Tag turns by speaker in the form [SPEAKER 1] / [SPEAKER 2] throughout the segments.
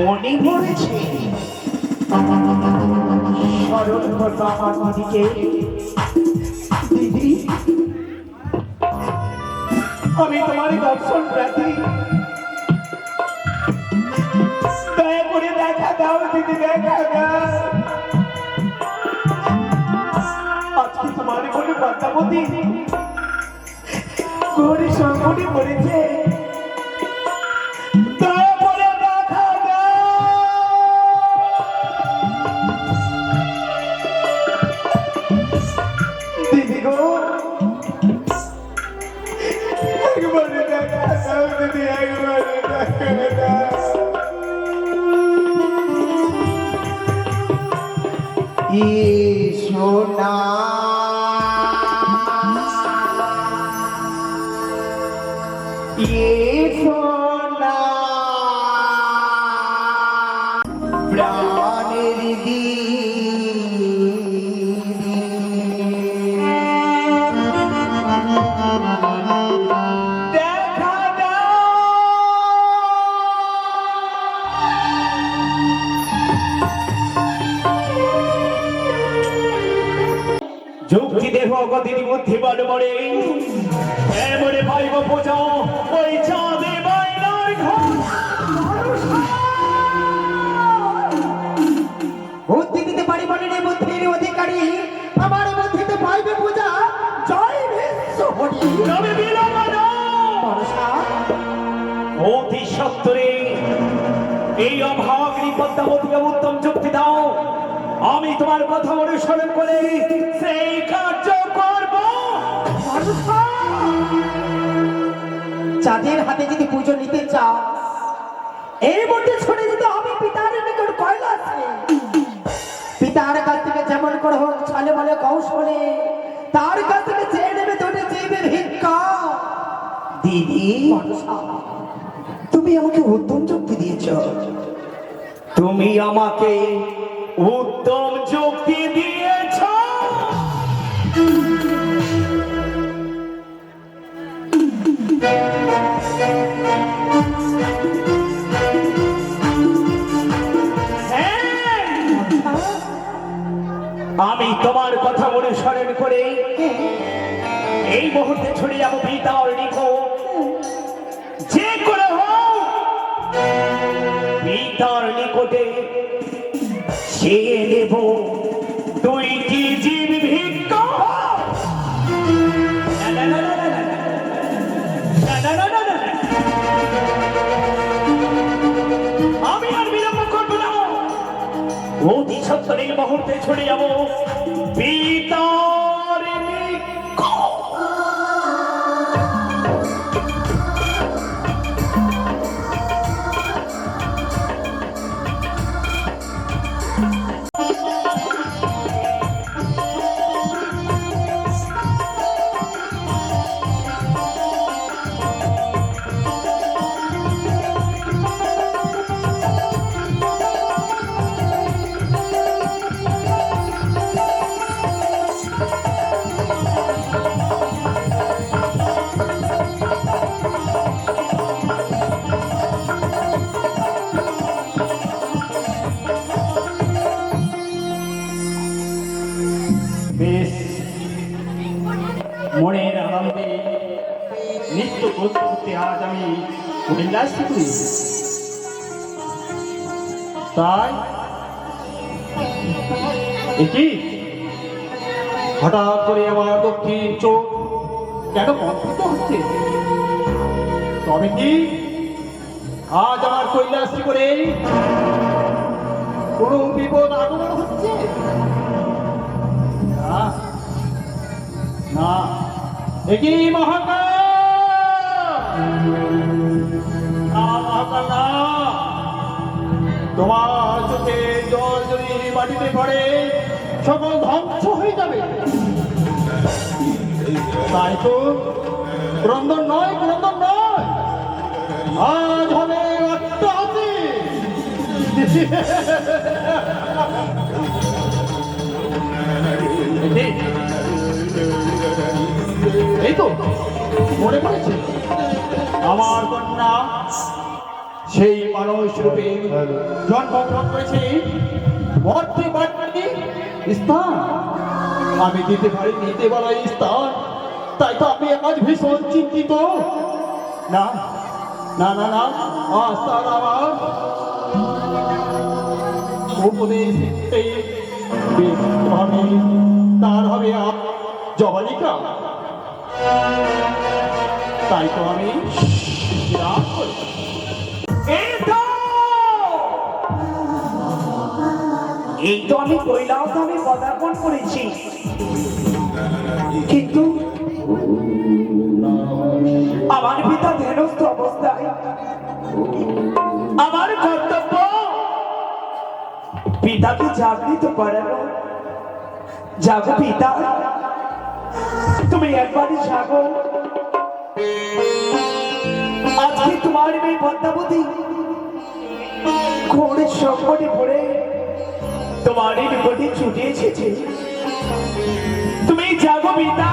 [SPEAKER 1] মনে পড়েছে? স্মরণ করব আমি তোমার দর্শন প্রার্থী। দয়া করে দেখা দাও দিদি, দেখা আজকে তোমার কোনো পদ্মাবতী। ঘরে সংকটে পড়েছে। E গতির বুদ্ধি বড় বড়ে এমনে পাইব বোঝাও ওই চাঁদে বাইনার ঘর।
[SPEAKER 2] বুদ্ধি দিতে পারি বলে রে বুদ্ধির অধিকারী। আমার বুদ্ধিতে পাইবে পূজা জয় বিশ্ব হরি।
[SPEAKER 1] তবে বিলম্ব অতি সত্তরে এই অভাগী পদ্মাবতীকে উত্তম যুক্তি দাও। আমি তোমার কথা অনুসরণ করে সেই কার্য
[SPEAKER 2] চাঁদের হাতে যদি পুজো নিতে চাও এর মধ্যে ছড়ে দিতে হবে পিতার নিকট কৈলাসে। পিতার কাছ থেকে যেমন করে হোক ছলে বলে কৌশলে তার কাছ থেকে চেয়ে নেবে তোটে চেয়েবে ভিক্ষা
[SPEAKER 1] দিদি
[SPEAKER 2] তুমি আমাকে উত্তম যুক্তি দিয়েছ।
[SPEAKER 1] তুমি আমাকে উত্তম যুক্তি আমি তোমার কথা অনুসরণ করে এই মুহূর্তে ছড়ে যাব পিতা নিকট যে করে হোক পিতার নিকটে সে নেব দুইটি অতি সত্তরের মুহূর্তে ছুটে যাব। পিতা
[SPEAKER 3] কৈলাসী তাই? কি? হঠাৎ করে আমার দক্ষিণ চোখ কেন কম্পিত হচ্ছে? তবে কি? আজ আমার কৈলাসী করে কোনো বিপদ আগমন হচ্ছে? না। একই মহাকাল? তোমার চোখে জল যদি মাটিতে পড়ে, সকল ধ্বংস হয়ে যাবে। তাই তো ক্রন্দন নয় ক্রন্দন নয়? আজ হবে অট্টহাসি এই- এই তো, মনে পড়েছে? আমার কন্যা সেই মানুষ রূপে জন্মগ্রহণ করেছে। মর্তে পারি স্থান। আমি দিতে পারি নিতে বলা স্থান। তাই তো আমি আজ ভীষণ চিন্তিত। না না না না, আজ তার আমার উপদেশ তার হবে জবানিকা তাই তো আমি বিরাট করি।
[SPEAKER 1] এই তো আমি কৈলাস আমি পদার্পণ করেছি। কিন্তু আমার পিতা ধ্যানস্থ অবস্থায় আমার কর্তব্য পিতাকে জাগৃত করানো জাগো পিতা, তুমি একবারই জাগো। আজকে তোমার মেয়ে পদ্মাবতী ঘোরের সংকটে পড়ে তোমার বিপদে ছুটে এসেছে তুমি জাগো পিতা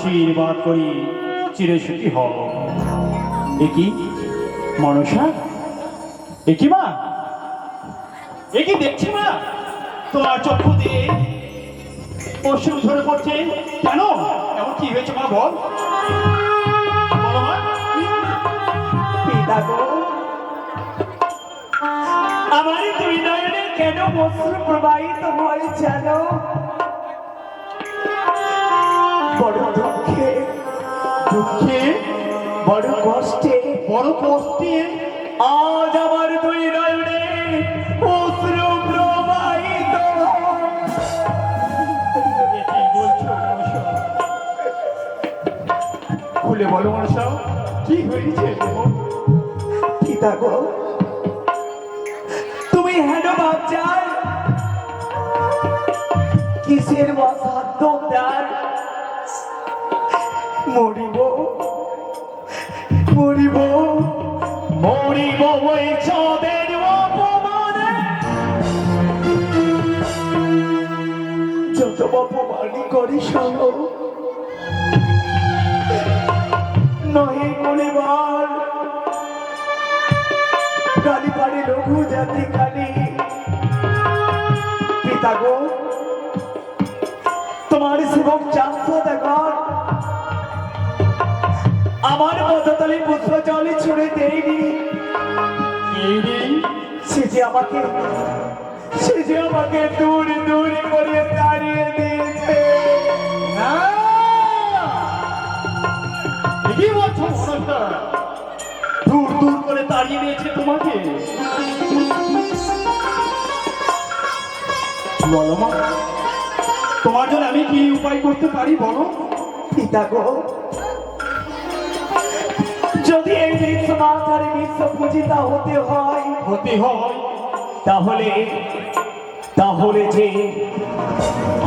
[SPEAKER 3] আশীর্বাদ করি, চিরসুখী হও। একি মনসা? একি মা? একি দেখছি মা? তোমার চক্ষু দিয়ে পশ্চিম ধরে পড়ছে। কেন? এমন কি হয়েছে মা বল।
[SPEAKER 1] আমার দুই নয়নে কেন অশ্রু প্রবাহিত হয় জানো দুঃখে বড় কষ্টে
[SPEAKER 3] বড় কষ্টে।
[SPEAKER 1] আজ আমার দুই নয়নে
[SPEAKER 3] বলো হয়েছে?
[SPEAKER 1] তুমি হেন কিসের অসাধ্য তার মরিব মরিব। মরিব ওই চাঁদের অপমানে। যত অপমানই করি সহ নহে মরিবার। কালী পাড়ে লঘু জাতি কালী পিতা গো তোমার শিবক চান্স দেখার আমার পদতলে পুষ্প জলে ছুড়ে দেয়নি। সে যে আমাকে সে যে আমাকে দূর দূর করে তাড়িয়ে দিয়েছে।
[SPEAKER 3] দূর দূর করে তাড়িয়ে দিয়েছে তোমাকে। বলো মা, তোমার জন্য আমি কি উপায় করতে পারি, বলো?
[SPEAKER 1] পিতা গো যদি এই বিশ্বমাচারে বিশ্ব পূজিতা হতে হয়
[SPEAKER 3] হতে হয়
[SPEAKER 1] তাহলে তাহলে যে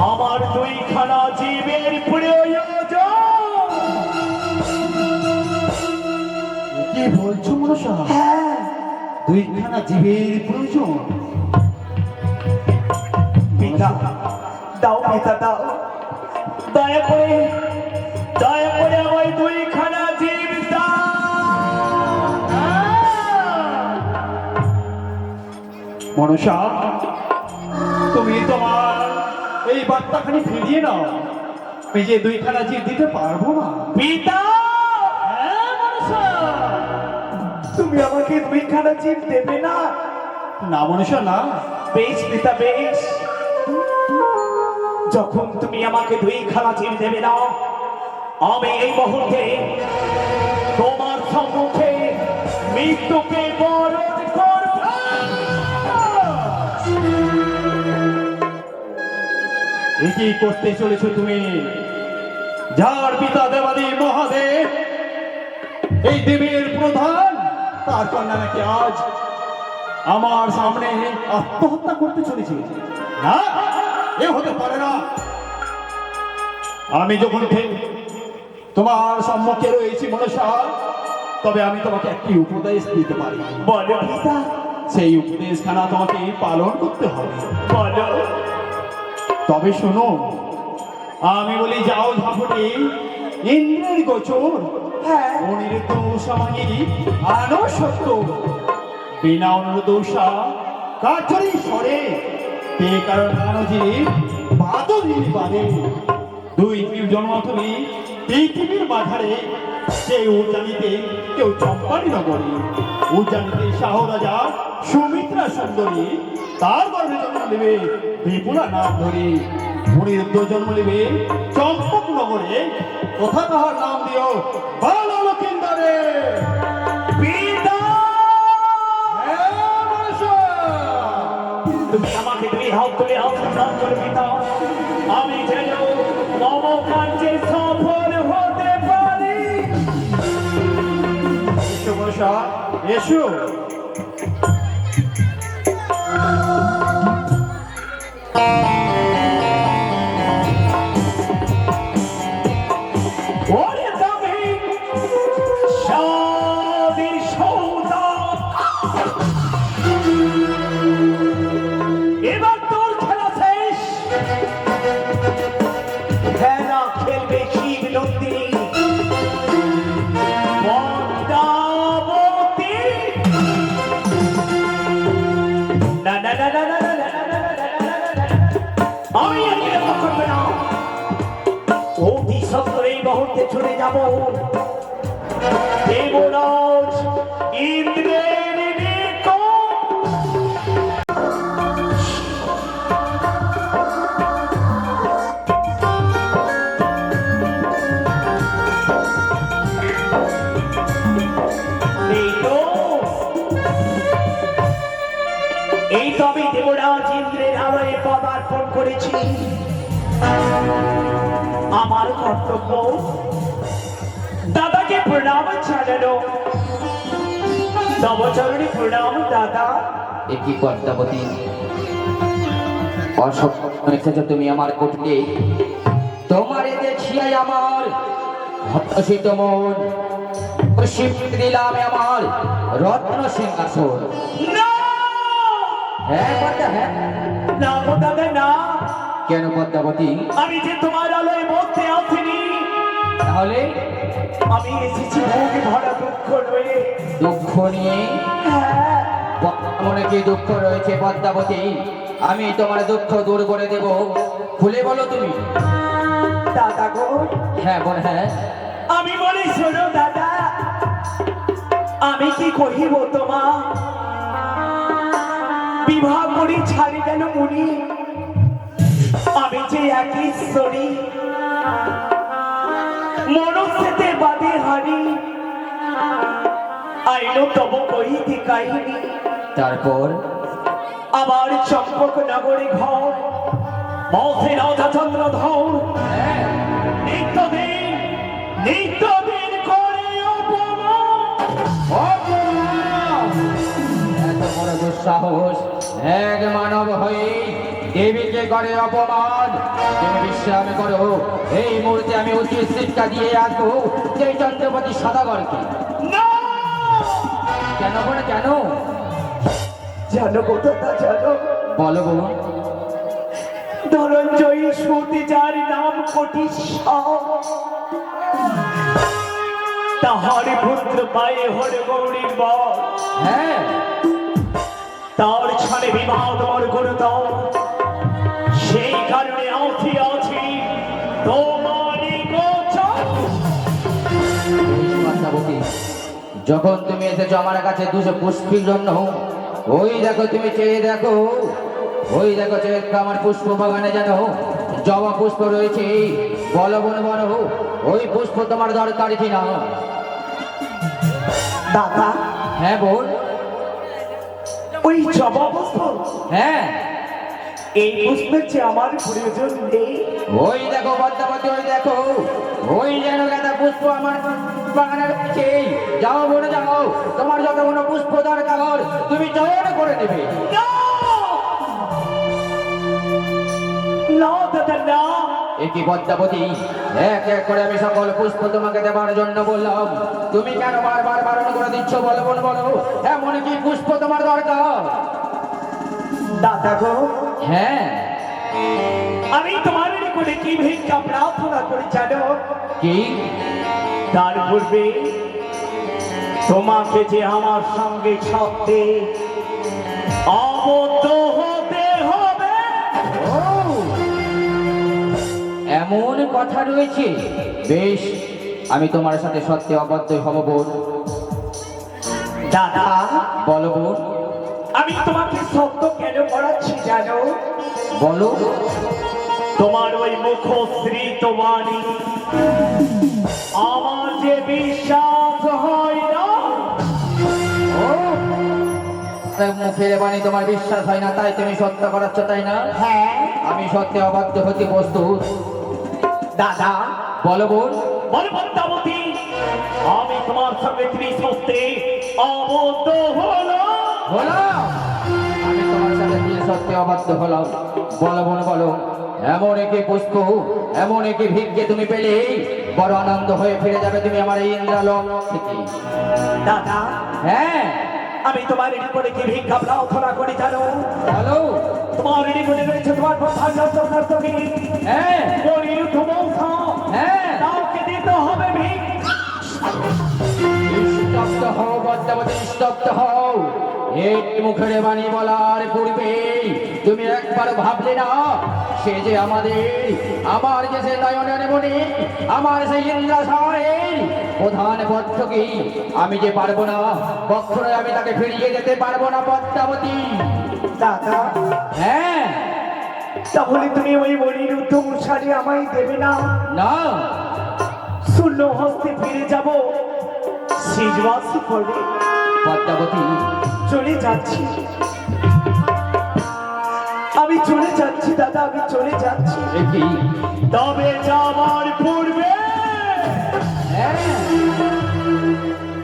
[SPEAKER 1] আমার দুইখানা জীবের প্রয়োজন।
[SPEAKER 3] কি বলছো মনসা?
[SPEAKER 2] হ্যাঁ।
[SPEAKER 3] দুইখানা জীবের প্রয়োজন?
[SPEAKER 1] পিতা দাও পিতা দাও। দয়া করে দয়া করে আমার দুইখানা
[SPEAKER 3] মনসা তুমি তোমার এই বার্তাখানি ফিরিয়ে নাও। আমি যে দুইখানা জীব দিতে পারব না।
[SPEAKER 1] পিতা!
[SPEAKER 3] হ্যাঁ
[SPEAKER 1] তুমি আমাকে দুইখানা জীব দেবে না?
[SPEAKER 3] না মনসা না।
[SPEAKER 1] বেশ পিতা বেশ। যখন তুমি আমাকে দুইখানা জীব দেবে না আমি এই মুহূর্তে তোমার সম্মুখে মৃত্যুকে বরণ
[SPEAKER 3] কি করতে চলেছো তুমি। যার পিতা দেবাদি মহাদেব এই দেবের প্রধান তার কন্যা নাকি আজ আমার সামনে আত্মহত্যা করতে চলেছে। না এ হতে পারে না। আমি যখন তোমার সম্মুখে রয়েছি মনসা তবে আমি তোমাকে একটি উপদেশ দিতে পারি।
[SPEAKER 1] বলো।
[SPEAKER 3] সেই উপদেশখানা তোমাকে পালন করতে হবে।
[SPEAKER 1] বলো।
[SPEAKER 3] তবে শোনো, আমি বলি যাও ঝাপটে, ইন্দ্রের গোচর আনো সত্য। বিনা অনুরোধা কাঠরি সরে, তে কারণ কানজি বাদলির বাদে। দুই জীব জন্ম তুমি পৃথিবীর মাঝারে কেউ উজানিতে কেউ চম্পানি নগরী। উজানিতে শাহ রাজা সুমিত্রা সুন্দরী তার গর্ভে জন্ম নেবে বিপুলা নাম ধরে অনিরুদ্ধ জন্ম নেবে চম্পক নগরে কোথা তাহার নাম দিও বাল লক্ষিন্দরে
[SPEAKER 1] পিতা! তুমি আমাকে দুই হাত তুলে আশীর্বাদ করে পিতা। আমি যেন নব কার্যে সফল হতে পারি।
[SPEAKER 3] এসো।
[SPEAKER 1] যাব দেবরাজ ইন্দ্রের এই তো। আমি দেবরাজ ইন্দ্রের আলয়ে পদার্পণ করেছি। আমার কর্তব্য দাদাকে প্রণাম জানানো নবচরণে প্রণাম দাদা
[SPEAKER 4] একই পদ্মাবতী অসভ্য এসেছ তুমি আমার কোটে তোমারে দেখিয়াই আমার হতাশিত মন প্রসিদ্ধ দিলাম আমার রত্ন সিংহাসন হ্যাঁ হ্যাঁ
[SPEAKER 1] না গো দাদা না
[SPEAKER 4] কেন পদ্মাবতী
[SPEAKER 1] আমি যে তোমার আলোয় মধ্যে আসিনি
[SPEAKER 4] তাহলে
[SPEAKER 1] আমি এসেছি ভরা দুঃখ রয়ে
[SPEAKER 4] দুঃখ নিয়ে? মনে কি দুঃখ রয়েছে পদ্মাবতী? আমি তোমার দুঃখ দূর করে দেব। খুলে বলো তুমি।
[SPEAKER 1] দাদা গো।
[SPEAKER 4] হ্যাঁ বল হ্যাঁ।
[SPEAKER 1] আমি বলি শোনো দাদা। আমি কি কহিব তোমা? বিবাহ করি ছাড়ি গেল মুনি আমি যে একই শরী মনস্যতে বাদে বিহারী আইলো তব কহিতে কাহিনী।
[SPEAKER 4] তারপর?
[SPEAKER 1] আবার চম্পক নগরে ঘর। রাধা চন্দ্র ধর। নিত্যদিন নিত্যদিন করে অপমান।
[SPEAKER 4] এত বড় দুঃসাহস। এক মানব হয়ে দেবীকে করে অপমান। তুমি বিশ্রাম করো? এই মুহূর্তে আমি উচিত শিক্ষা দিয়ে আসব যে চন্দ্রপতি সদাগরকে। কেন করে কেন?
[SPEAKER 1] জানো কথা জানো।
[SPEAKER 4] বলো বোন
[SPEAKER 1] ধনঞ্জয়ী সুতি যার নাম কোটি তাহার পুত্র পায়ে হরে গৌরীর বর।
[SPEAKER 4] হ্যাঁ।
[SPEAKER 1] তার ছাড়ে বিবাদ বর গুরুতর। সেই কারণে আছি আছি তোমারই
[SPEAKER 4] যখন তুমি এসেছ আমার কাছে দুশো পুষ্পির জন্য ওই দেখো তুমি চেয়ে দেখো ওই দেখো চেয়ে আমার পুষ্প বাগানে জানো জবা পুষ্প রয়েছে বলো বোন বলো ওই পুষ্প তোমার দরকার কিনা?
[SPEAKER 2] দাদা?
[SPEAKER 4] হ্যাঁ বোন
[SPEAKER 1] ওই জবা পুষ্প?
[SPEAKER 4] হ্যাঁ।
[SPEAKER 1] এই পুষ্পের যে আমার প্রয়োজন নেই।
[SPEAKER 4] ওই দেখো পদ্মাবতী ওই দেখো। ওই যেন গাঁদা পুষ্প আমার বাগানে রয়েছে যাও বোন যাও তোমার যত কোনো পুষ্প দরকার তুমি জোর করে নেবে।
[SPEAKER 1] না! দাদা না।
[SPEAKER 4] একই পদ্মাবতী? এক এক করে আমি সকল পুষ্প তোমাকে দেবার জন্য বললাম। তুমি কেন বারবার বারণ করে দিচ্ছ? বলো বলো বলো। এমন কি পুষ্প তোমার দরকার।
[SPEAKER 2] দাদা গো
[SPEAKER 4] হ্যাঁ।
[SPEAKER 1] আমি তোমার নিকটে কি ভিক্ষা প্রার্থনা করি জানো?
[SPEAKER 4] কি?
[SPEAKER 1] তার পূর্বে তোমাকে যে আমার সঙ্গে সত্যি আবদ্ধ হতে হবে।
[SPEAKER 4] এমন কথা রয়েছে। বেশ আমি তোমার সাথে সত্যি অবদ্ধ হব বোন।
[SPEAKER 1] দাদা
[SPEAKER 4] বলো বোন।
[SPEAKER 1] আমি তোমাকে সত্য
[SPEAKER 4] বলো।
[SPEAKER 1] তোমার ওই মুখশ্রী তোমারই আমার যে বিশ্বাস হয় না।
[SPEAKER 4] মুখের বাণী তোমার বিশ্বাস হয় না তাই তুমি সত্য করাচ্ছ তাই না?
[SPEAKER 2] হ্যাঁ।
[SPEAKER 4] আমি সত্যি অবাধ্য হতে প্রস্তুত।
[SPEAKER 2] দাদা।
[SPEAKER 4] বলো বোন।
[SPEAKER 1] আমি তোমার সঙ্গে ত্রিশস্তে আবদ্ধ হলো
[SPEAKER 4] হলো সত্যি অবাধ্য হলাম। বলো বোন বলো এমন একই পুষ্প এমন একই ভিক্ষে তুমি পেলে বড় আনন্দ হয়ে ফিরে যাবে তুমি আমার এই ইন্দ্রালম থেকে।
[SPEAKER 1] দাদা
[SPEAKER 4] হ্যাঁ।
[SPEAKER 1] আমি তোমার নিকটে কি ভিক্ষা প্রার্থনা করি জানো?
[SPEAKER 4] বলো।
[SPEAKER 1] তোমার নিকটে রয়েছে তোমার প্রধান নর্তকী
[SPEAKER 4] হ্যাঁ। হ্যাঁ।
[SPEAKER 1] তাকে দিতে হবে ভিক
[SPEAKER 4] স্তব্ধ হও হও। এই মুখের বাণী বলার পূর্বে তুমি একবার ভাবলে না সে যে আমাদের আমার যে সে নয়নের মনে আমার সেই ইন্দ্রাসনের প্রধান পক্ষী আমি যে পারব না কখনো আমি তাকে ফিরিয়ে যেতে পারব না পদ্মাবতী।
[SPEAKER 2] দাদা
[SPEAKER 4] হ্যাঁ।
[SPEAKER 1] তাহলে তুমি ওই অনিরুদ্ধ মশারি আমায় দেবে না?
[SPEAKER 4] না।
[SPEAKER 1] শূন্য হস্তে ফিরে যাব। সিজবাসী করে
[SPEAKER 4] পদ্মাবতী
[SPEAKER 1] যাচ্ছি। আমি চলে যাচ্ছি দাদা আমি চলে যাচ্ছি। তবে যাবার পূর্বে
[SPEAKER 4] হ্যাঁ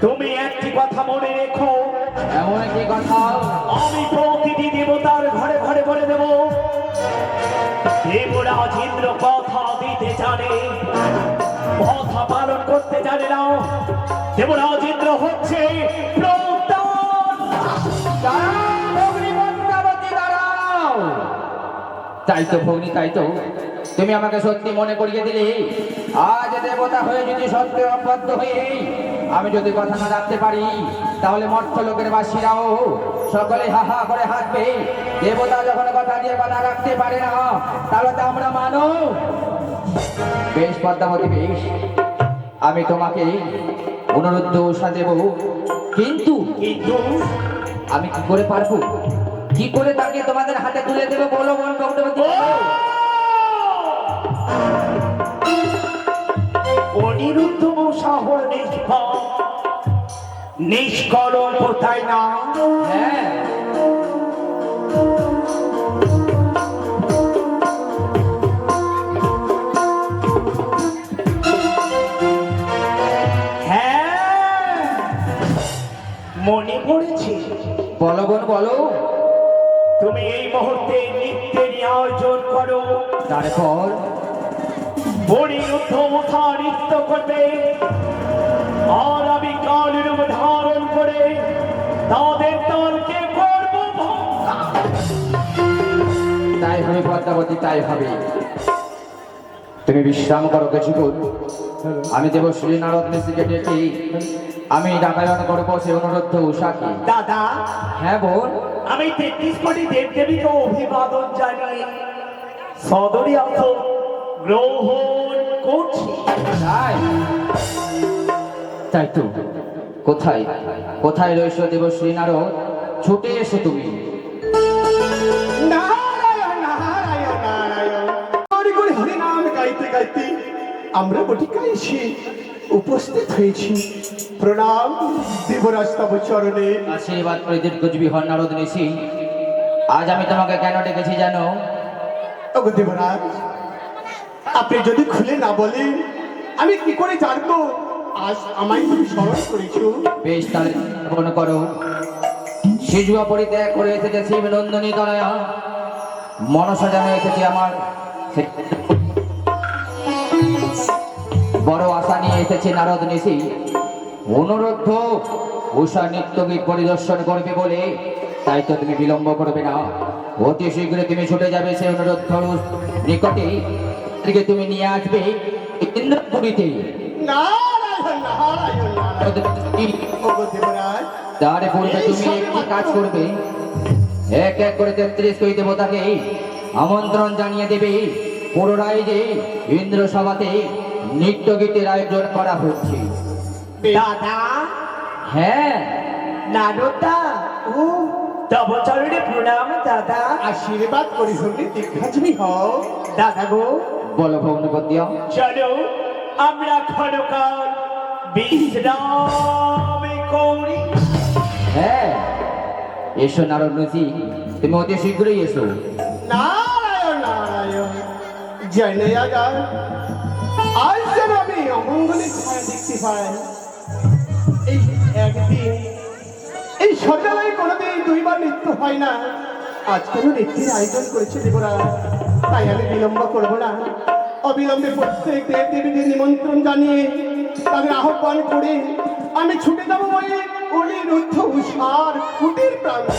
[SPEAKER 1] তুমি একটি কথা মনে রেখো।
[SPEAKER 4] এমন কি কথা।
[SPEAKER 1] আমি প্রতিটি দেবতার ঘরে ঘরে বলে দেব দেবরাজ ইন্দ্র কথা দিতে জানে কথা পালন করতে জানে না। দেবরাজ ইন্দ্র হচ্ছে
[SPEAKER 4] তাই তো ভগ্নী তাই তো। তুমি আমাকে সত্যি মনে করিয়ে দিলে। আজ দেবতা হয়ে যদি সত্যি অবাধ্য হয়ে আমি যদি কথা না রাখতে পারি তাহলে মর্থ লোকের বাসীরাও সকলে হা হা করে হাসবে দেবতা যখন কথা দিয়ে কথা রাখতে পারে না তাহলে তো আমরা মানো বেশ পদ্মাবতী বেশ। আমি তোমাকে অনুরোধ উষা দেব। কিন্তু আমি কি করে পারব? কি করে তাকে তোমাদের হাতে তুলে দেবে বলো বল ভক্তবতী
[SPEAKER 1] অনিরুদ্ধ শহর নিষ্ফল নিষ্কলম কোথায় না?
[SPEAKER 4] হ্যাঁ।
[SPEAKER 1] হ্যাঁ। মনে পড়েছে?
[SPEAKER 4] বলো বোন বলো।
[SPEAKER 1] তুমি এই মুহূর্তে নৃত্যের আয়োজন করো।
[SPEAKER 4] তারপর
[SPEAKER 1] অনিরুদ্ধ মুথা নৃত্য করবে। আর আমি কালের ধারণ করে তাদের দলকে করব।
[SPEAKER 4] তাই হবে পদ্মাবতী তাই হবে। তুমি বিশ্রাম করো কিছুক্ষণ আমি দেব শ্রী নারদ ঋষিকে ডেকে। আমি ডাকায়ন করব সে অনুরোধ উষাকে।
[SPEAKER 1] দাদা।
[SPEAKER 4] হ্যাঁ বোন
[SPEAKER 1] আমি তেত্রিশ কোটি দেব দেবীকে অভিবাদন জানাই সদরে আসো গ্রহণ করছি।
[SPEAKER 4] তাই? তাই তো। কোথায়? কোথায় রয়েছ দেব শ্রী নারদ? ছুটে এসো তুমি।
[SPEAKER 5] নারায়ণ নারায়ণ নারায়ণ। করে হরি নাম গাইতে গাইতে আমরা বটিকায় এসে উপস্থিত হয়েছি। প্রণাম দেবরাজ তব চরণে।
[SPEAKER 4] আশীর্বাদ করে দীর্ঘজীবী হন নারদ ঋষি আজ আমি তোমাকে কেন ডেকেছি জানো?
[SPEAKER 5] ওগো দেবরাজ আপনি যদি খুলে না বলেন আমি কি করে জানব? আজ আমায় তুমি স্মরণ করেছ।
[SPEAKER 4] বেশ তাহলে মনে করো। শিশুয়া পরিত্যাগ করে এসেছে শিব নন্দনী তনয়া। মনসা যেন এসেছে আমার। বড় আশা নিয়ে এসেছে নারদ নিশি। অনুরোধ উষা নিত্যগীত পরিদর্শন করবে বলে। তাই তো তুমি বিলম্ব করবে না। অতি শীঘ্রই তুমি ছুটে যাবে সেই অনুরোধ নিকটে। তাদেরকে তুমি নিয়ে আসবে ইন্দ্রপুরীতে। তার পূর্বে তুমি একটি কাজ করবে। এক এক করে তেত্রিশ কই দেবতাকে আমন্ত্রণ জানিয়ে দেবে। পুনরায় যে ইন্দ্র সভাতে নৃত্য গীতের আয়োজন করা হচ্ছে।
[SPEAKER 1] দাদা?
[SPEAKER 4] হ্যাঁ।
[SPEAKER 1] নারদা ও তব চরণে প্রণাম দাদা।
[SPEAKER 5] আশীর্বাদ করি হলে দীর্ঘাজীবী হও।
[SPEAKER 1] দাদা গো।
[SPEAKER 4] বলো ভগ্নপদ্য
[SPEAKER 1] চলো আমরা ক্ষণকাল বিশ্রাম করি।
[SPEAKER 4] হ্যাঁ। এসো নারদ ঋষি তুমি অতি শীঘ্রই এসো।
[SPEAKER 5] নারায়ণ নারায়ণ। জয় আগার আজ দেখতে পাই এই একদিন, এই সকালে কোনোদিন দুইবার নৃত্য হয় না। আজ কেন নৃত্যের আয়োজন করেছে দেবরা তাই আমি বিলম্ব করব না। অবিলম্বে প্রত্যেক দেব দেবীদের নিমন্ত্রণ জানিয়ে তাদের আহ্বান করে আমি ছুটে যাব বলে অনিরুদ্ধ উষার কুটির প্রান্ত